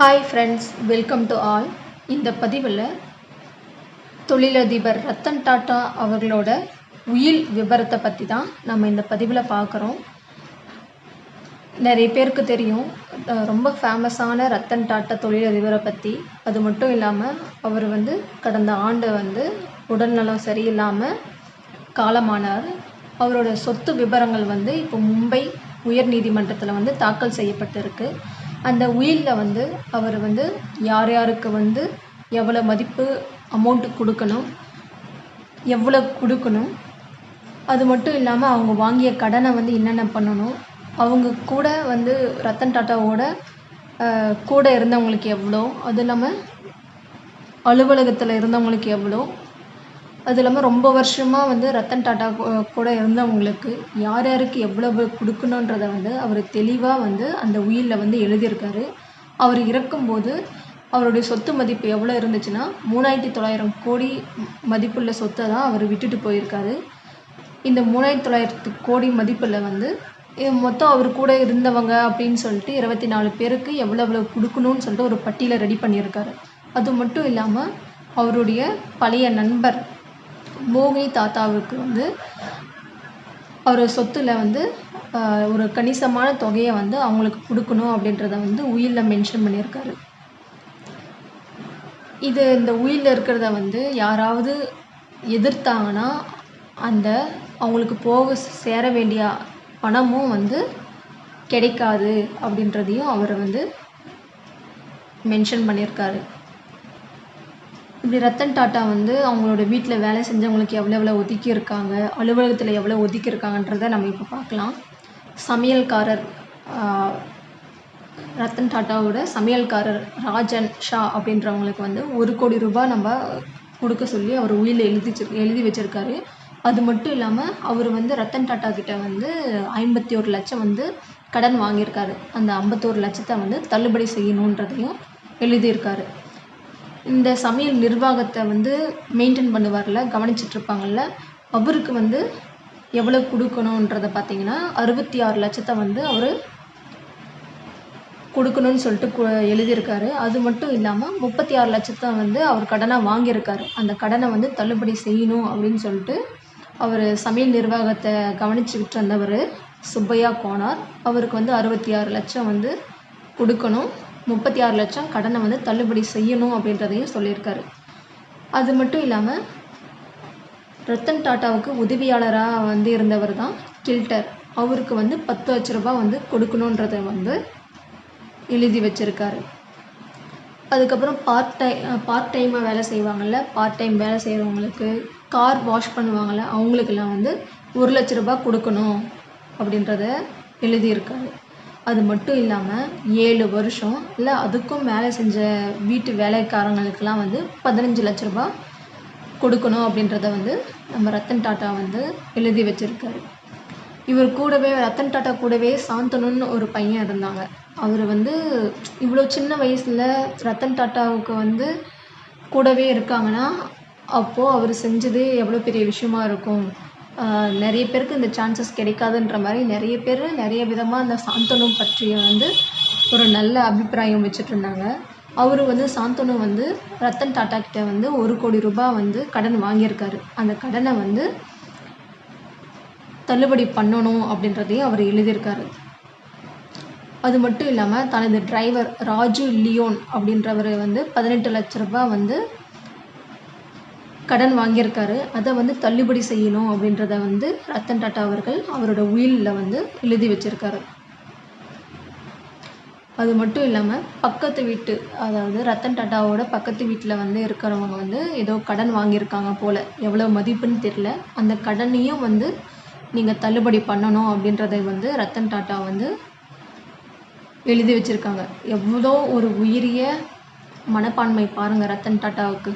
Hi friends welcome to all இந்த பதிவில் தொழிலதிபர் ரத்தன் டாட்டா அவர்களோட உயில் விபரத்தை பற்றி தான் நம்ம இந்த பதிவில் பார்க்குறோம். நிறைய பேருக்கு தெரியும் ரொம்ப ஃபேமஸான ரத்தன் டாட்டா தொழிலதிபரை பற்றி அது மட்டும் இல்லாமல் அவர் வந்து கடந்த ஆண்டு வந்து உடல்நலம் சரியில்லாமல் காலமானார். அவரோட சொத்து விபரங்கள் வந்து இப்போ மும்பை உயர் நீதிமன்றத்தில் வந்து தாக்கல் செய்யப்பட்டிருக்கு. அந்த உயிலில் வந்து அவர் வந்து யார் யாருக்கு வந்து எவ்வளோ மதிப்பு அமௌண்ட்டு கொடுக்கணும் எவ்வளோ கொடுக்கணும் அது மட்டும் இல்லாமல் அவங்க வாங்கிய கடனை வந்து என்னென்ன பண்ணணும் அவங்க கூட வந்து ரத்தன் டாட்டாவோட கூட இருந்தவங்களுக்கு எவ்வளோ அதுவும் இல்லாமல் அலுவலகத்தில் இருந்தவங்களுக்கு எவ்வளோ அது இல்லாமல் ரொம்ப வருஷமாக வந்து ரத்தன் டாட்டா கூட இருந்தவங்களுக்கு யார் யாருக்கு எவ்வளவு கொடுக்கணுன்றத வந்து அவர் தெளிவாக வந்து அந்த உயிலில் வந்து எழுதியிருக்காரு. அவர் இறக்கும்போது அவருடைய சொத்து மதிப்பு எவ்வளோ இருந்துச்சுன்னா மூணாயிரத்தி தொள்ளாயிரம் கோடி மதிப்புள்ள சொத்தை தான் அவர் விட்டுட்டு போயிருக்காரு. இந்த மூணாயிரத்தி தொள்ளாயிரத்து கோடி மதிப்பில் வந்து இது மொத்தம் அவர் கூட இருந்தவங்க அப்படின்னு சொல்லிட்டு இருபத்தி நாலு பேருக்கு எவ்வளோ எவ்வளோ கொடுக்கணும்னு சொல்லிட்டு ஒரு பட்டியலை ரெடி பண்ணியிருக்காரு. அது மட்டும் இல்லாமல் அவருடைய பழைய நண்பர் மோகினி தாத்தாவுக்கு வந்து அவர் சொத்தில் வந்து ஒரு கணிசமான தொகையை வந்து அவங்களுக்கு கொடுக்கணும் அப்படின்றத வந்து உயிலில் மென்ஷன் பண்ணியிருக்காரு. இது இந்த உயிலில் இருக்கிறத வந்து யாராவது எதிர்த்தாங்கன்னா அந்த அவங்களுக்கு போக சேர வேண்டிய பணமும் வந்து கிடைக்காது அப்படின்றதையும் அவர் வந்து மென்ஷன் பண்ணியிருக்காரு. இப்படி ரத்தன் டாட்டா வந்து அவங்களோட வீட்டில் வேலை செஞ்சவங்களுக்கு எவ்வளோ எவ்வளோ ஒதுக்கி இருக்காங்க அலுவலகத்தில் எவ்வளோ ஒதுக்கியிருக்காங்கன்றத நம்ம இப்போ பார்க்கலாம். சமையல்காரர் ரத்தன் டாட்டாவோட சமையல்காரர் ராஜன் ஷா அப்படின்றவங்களுக்கு வந்து ஒரு கோடி ரூபாய் நம்ம கொடுக்க சொல்லி அவர் உயிரில் எழுதி எழுதி வச்சுருக்காரு. அது மட்டும் இல்லாமல் அவர் வந்து ரத்தன் டாட்டா கிட்ட வந்து ஐம்பத்தி ஒரு லட்சம் வந்து கடன் வாங்கியிருக்காரு. அந்த ஐம்பத்தோரு லட்சத்தை வந்து தள்ளுபடி செய்யணுன்றதையும் எழுதியிருக்காரு. இந்த சமையல் நிர்வாகத்தை வந்து மெயின்டைன் பண்ணுவார்ல கவனிச்சிட்டு இருப்பாங்கல்ல அவருக்கு வந்து எவ்வளோ கொடுக்கணுன்றதை பார்த்தீங்கன்னா அறுபத்தி ஆறு லட்சத்தை வந்து அவர் கொடுக்கணும்னு சொல்லிட்டு கு- எழுதியிருக்காரு. அது மட்டும் இல்லாமல் முப்பத்தி ஆறு லட்சத்தை வந்து அவர் கடனாக வாங்கியிருக்காரு. அந்த கடனை வந்து தள்ளுபடி செய்யணும் அப்படின்னு சொல்லிட்டு அவர் சமையல் நிர்வாகத்தை கவனிச்சுக்கிட்டு இருந்தவர் சுப்பையா கோனார். அவருக்கு வந்து அறுபத்தி ஆறு லட்சம் வந்து கொடுக்கணும். முப்பத்தி ஆறு லட்சம் கடனை வந்து தள்ளுபடி செய்யணும் அப்படின்றதையும் சொல்லியிருக்காரு. அது மட்டும் இல்லாமல் ரத்தன் டாட்டாவுக்கு உதவியாளராக வந்து இருந்தவர் தான் கில்டர். அவருக்கு வந்து பத்து லட்ச ரூபாய் வந்து கொடுக்கணுன்றதை வந்து எழுதி வச்சிருக்காரு. அதுக்கப்புறம் பார்ட் டைம் பார்ட் டைமாக வேலை செய்வாங்கள்ல பார்ட் டைம் வேலை செய்கிறவங்களுக்கு கார் வாஷ் பண்ணுவாங்கள்ல அவங்களுக்கெல்லாம் வந்து ஒரு லட்ச ரூபாய் கொடுக்கணும் அப்படின்றத எழுதியிருக்காரு. அது மட்டும் இல்லாமல் ஏழு வருஷம் இல்லை அதுக்கும் மேலே செஞ்ச வீட்டு வேலைக்காரங்களுக்கெல்லாம் வந்து பதினஞ்சு லட்ச ரூபா கொடுக்கணும் அப்படின்றத வந்து நம்ம ரத்தன் டாட்டா வந்து எழுதி வச்சுருக்காரு. இவர் கூடவே ரத்தன் டாட்டா கூடவே சாந்தனுன்னு ஒரு பையன் இருந்தாங்க. அவர் வந்து இவ்வளோ சின்ன வயசில் ரத்தன் டாட்டாவுக்கு வந்து கூடவே இருக்காங்கன்னா அப்போது அவர் செஞ்சது எவ்வளோ பெரிய விஷயமா இருக்கும்? நிறைய பேருக்கு இந்த சான்சஸ் கிடைக்காதுன்ற மாதிரி நிறைய பேர் நிறைய விதமாக அந்த சாந்தனு பற்றிய வந்து ஒரு நல்ல அபிப்பிராயம் வச்சுட்ருந்தாங்க. அவர் வந்து சாந்தனு வந்து ரத்தன் டாட்டா கிட்ட வந்து ஒரு கோடி ரூபாய் வந்து கடன் வாங்கியிருக்காரு. அந்த கடனை வந்து தள்ளுபடி பண்ணணும் அப்படின்றதையும் அவர் எழுதியிருக்காரு. அது மட்டும் இல்லாமல் தனது டிரைவர் ராஜு லியோன் அப்படின்றவர் வந்து பதினெட்டு லட்ச ரூபாய் வந்து கடன் வாங்கியிருக்காரு. அதை வந்து தள்ளுபடி செய்யணும் அப்படின்றத வந்து ரத்தன் டாட்டா அவர்கள் அவரோட உயிலில் வந்து எழுதி வச்சிருக்காரு. அது மட்டும் இல்லாமல் பக்கத்து வீட்டு அதாவது ரத்தன் டாட்டாவோட பக்கத்து வீட்டில் வந்து இருக்கிறவங்க வந்து ஏதோ கடன் வாங்கியிருக்காங்க போல். எவ்வளோ மதிப்புன்னு தெரில அந்த கடனையும் வந்து நீங்கள் தள்ளுபடி பண்ணணும் அப்படின்றதை வந்து ரத்தன் டாட்டா வந்து எழுதி வச்சுருக்காங்க. எவ்வளோ ஒரு உயரிய மனப்பான்மை பாருங்கள் ரத்தன் டாட்டாவுக்கு.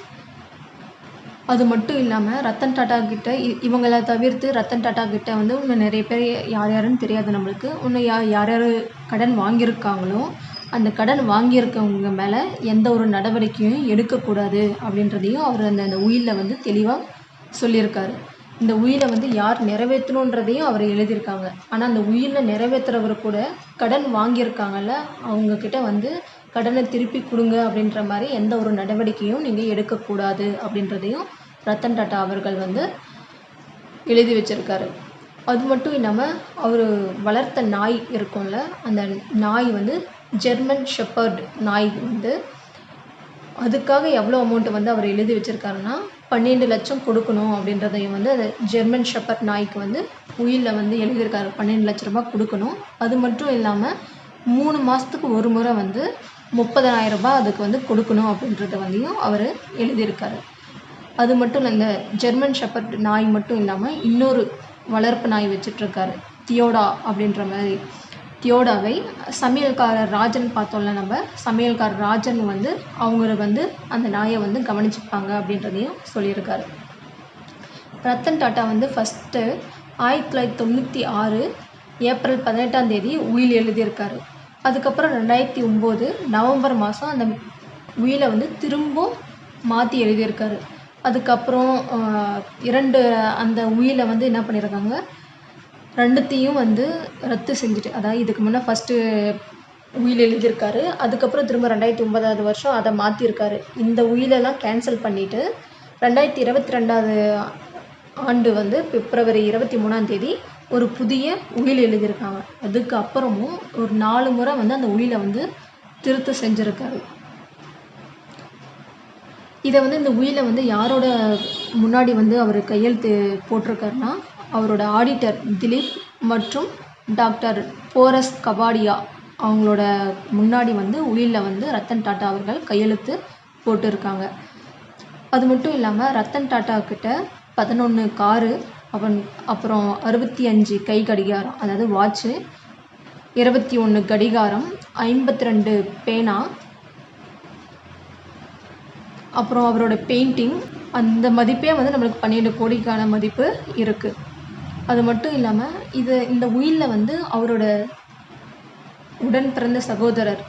அது மட்டும் இல்லாமல் ரத்தன் டாட்டா கிட்ட இ- இவங்கள தவிர்த்து ரத்தன் டாட்டா கிட்ட வந்து இன்னும் நிறைய பேர் யார் யாருன்னு தெரியாது நம்மளுக்கு. இன்னும் யா யார் யார் கடன் வாங்கியிருக்காங்களோ அந்த கடன் வாங்கியிருக்கவங்க மேலே எந்த ஒரு நடவடிக்கையும் எடுக்கக்கூடாது அப்படின்றதையும் அவர் அந்த அந்த உயிலில் வந்து தெளிவாக சொல்லியிருக்காரு. இந்த உயிரை வந்து யார் நிறைவேற்றணுன்றதையும் அவர் எழுதியிருக்காங்க. ஆனால் அந்த உயிரில் நிறைவேற்றுறவர் கூட கடன் வாங்கியிருக்காங்கல்ல அவங்கக்கிட்ட வந்து கடனை திருப்பி கொடுங்க அப்படின்ற மாதிரி எந்த ஒரு நடவடிக்கையும் நீங்கள் எடுக்கக்கூடாது அப்படின்றதையும் ரத்தன் டாட்டா அவர்கள் வந்து எழுதி வச்சிருக்காரு. அது மட்டும் இல்லாமல் அவர் வளர்த்த நாய் இருக்கும்ல அந்த நாய் வந்து ஜெர்மன் ஷெப்பர்ட் நாய் வந்து அதுக்காக எவ்வளோ அமௌண்ட்டு வந்து அவர் எழுதி வச்சுருக்காருன்னா பன்னெண்டு லட்சம் கொடுக்கணும் அப்படின்றதையும் வந்து அந்த ஜெர்மன் ஷெப்பர்ட் நாய்க்கு வந்து உயிலில் வந்து எழுதியிருக்காரு. பன்னெண்டு லட்ச ரூபாய் கொடுக்கணும். அது மட்டும் இல்லாமல் மூணு மாதத்துக்கு ஒரு முறை வந்து முப்பதாயிரம் ரூபாய் அதுக்கு வந்து கொடுக்கணும் அப்படின்றத வந்தையும் அவர் எழுதியிருக்காரு. அது மட்டும் இல்லை இந்த ஜெர்மன் ஷெப்பர்ட் நாய் மட்டும் இல்லாமல் இன்னொரு வளர்ப்பு நாய் வச்சிட்ருக்காரு தியோடா அப்படின்ற மாதிரி. தியோடாவை சமையல்காரர் ராஜன் பார்த்தோம்ல நம்ம சமையல்காரர் ராஜன் வந்து அவங்க வந்து அந்த நாயை வந்து கவனிச்சுப்பாங்க அப்படின்றதையும் சொல்லியிருக்காரு. ரத்தன் டாட்டா வந்து ஃபஸ்ட்டு ஆயிரத்தி தொள்ளாயிரத்தி தொண்ணூற்றி ஆறு ஏப்ரல் பதினெட்டாம் தேதி உயில் எழுதியிருக்காரு. அதுக்கப்புறம் ரெண்டாயிரத்தி ஒம்பது நவம்பர் மாதம் அந்த உயிலை வந்து திரும்ப மாற்றி எழுதியிருக்காரு. அதுக்கப்புறம் இரண்டு அந்த உயிலை வந்து என்ன பண்ணியிருக்காங்க ரெண்டுத்தையும் வந்து ரத்து செஞ்சுட்டு அதாவது இதுக்கு முன்னே ஃபஸ்ட்டு உயில் எழுதியிருக்காரு அதுக்கப்புறம் திரும்ப ரெண்டாயிரத்தி ஒன்பதாவது வருஷம் அதை மாற்றிருக்காரு இந்த உயிலெல்லாம் கேன்சல் பண்ணிவிட்டு ரெண்டாயிரத்தி இருபத்தி ரெண்டாவது ஆண்டு வந்து பிப்ரவரி இருபத்தி மூணாம் தேதி ஒரு புதிய உயில் எழுதியிருக்காங்க. அதுக்கு அப்புறமும் ஒரு நாலு முறை வந்து அந்த உயிலை வந்து திருத்த செஞ்சுருக்காரு. இதை வந்து இந்த உயிலை வந்து யாரோட முன்னாடி வந்து அவர் கையெழுத்து போட்டிருக்காருன்னா அவரோட ஆடிட்டர் திலீப் மற்றும் டாக்டர் போரஸ் கபாடியா அவங்களோட முன்னாடி வந்து உயிலில் வந்து ரத்தன் டாட்டா அவர்கள் கையெழுத்து போட்டிருக்காங்க. அது மட்டும் இல்லாமல் ரத்தன் டாட்டா கிட்ட பதினொன்று காரு அவன் அப்புறம் அறுபத்தி அஞ்சு கை கடிகாரம் அதாவது வாட்ச்சு இருபத்தி ஒன்று கடிகாரம் ஐம்பத்தி ரெண்டு பேனா அப்புறம் அவரோட பெயிண்டிங் அந்த மதிப்பே வந்து நம்மளுக்கு பன்னெண்டு கோடிக்கான மதிப்பு இருக்குது அது மட்டும் இல்லாமல் இது இந்த உயிலில் வந்து அவரோட உடன் பிறந்த சகோதரர்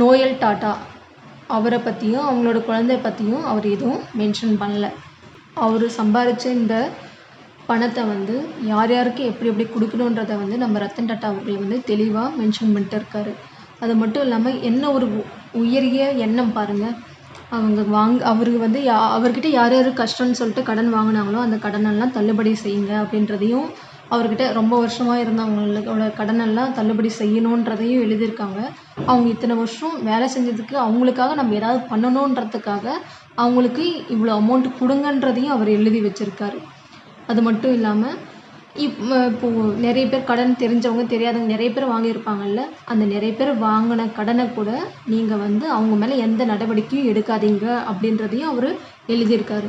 நோயல் டாட்டா அவரை பற்றியும் அவங்களோட குழந்தைய பற்றியும் அவர் எதுவும் மென்ஷன் பண்ணல. அவர் சம்பாரித்த இந்த பணத்தை வந்து யார் யாருக்கு எப்படி எப்படி கொடுக்கணுன்றத வந்து நம்ம ரத்தன் டாட்டா அவர்கள் வந்து தெளிவாக மென்ஷன் பண்ணிட்டு இருக்காரு. அது மட்டும் இல்லாமல் என்ன ஒரு உ- உயரிய எண்ணம் பாருங்கள் அவங்க வாங்க அவருக்கு வந்து யா அவர்கிட்ட யார் யார் கஷ்டம்னு சொல்லிட்டு கடன் வாங்கினாங்களோ அந்த கடனெல்லாம் தள்ளுபடி செய்யுங்க அப்படின்றதையும் அவர்கிட்ட ரொம்ப வருஷமாக இருந்தவங்களோட கடனெல்லாம் தள்ளுபடி செய்யணுன்றதையும் எழுதியிருக்காங்க. அவங்க இத்தனை வருஷம் வேலை செஞ்சதுக்கு அவங்களுக்காக நம்ம ஏதாவது பண்ணணுன்றதுக்காக அவங்களுக்கு இவ்வளோ அமௌண்ட் கொடுங்கன்றதையும் அவர் எழுதி வச்சுருக்காரு. அது மட்டும் இல்லாமல் இப் இப்போ நிறைய பேர் கடன் தெரிஞ்சவங்க தெரியாதவங்க நிறைய பேர் வாங்கியிருப்பாங்கல்ல? அந்த நிறைய பேர் வாங்கின கடனை கூட நீங்கள் வந்து அவங்க மேலே எந்த நடவடிக்கையும் எடுக்காதீங்க அப்படின்றதையும் அவர் எழுதியிருக்காரு.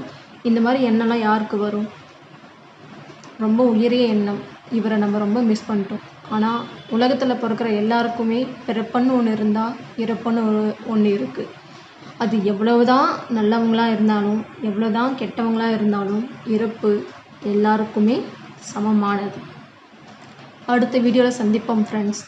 இந்த மாதிரி எண்ணம்லாம் யாருக்கு வரும்? ரொம்ப உயரிய எண்ணம். இவரை நம்ம ரொம்ப மிஸ் பண்ணிட்டோம். ஆனால் உலகத்தில் பிறக்கிற எல்லாருக்குமே பிறப்புன்னு ஒன்று இருந்தால் இறப்புன்னு ஒரு ஒன்று இருக்குது அது எவ்வளவுதான் நல்லவங்களாக இருந்தாலும் எவ்வளோதான் கெட்டவங்களாக இருந்தாலும் இறப்பு எல்லாருக்குமே சமமானது. அடுத்த வீடியோவில் சந்திப்போம் ஃப்ரெண்ட்ஸ்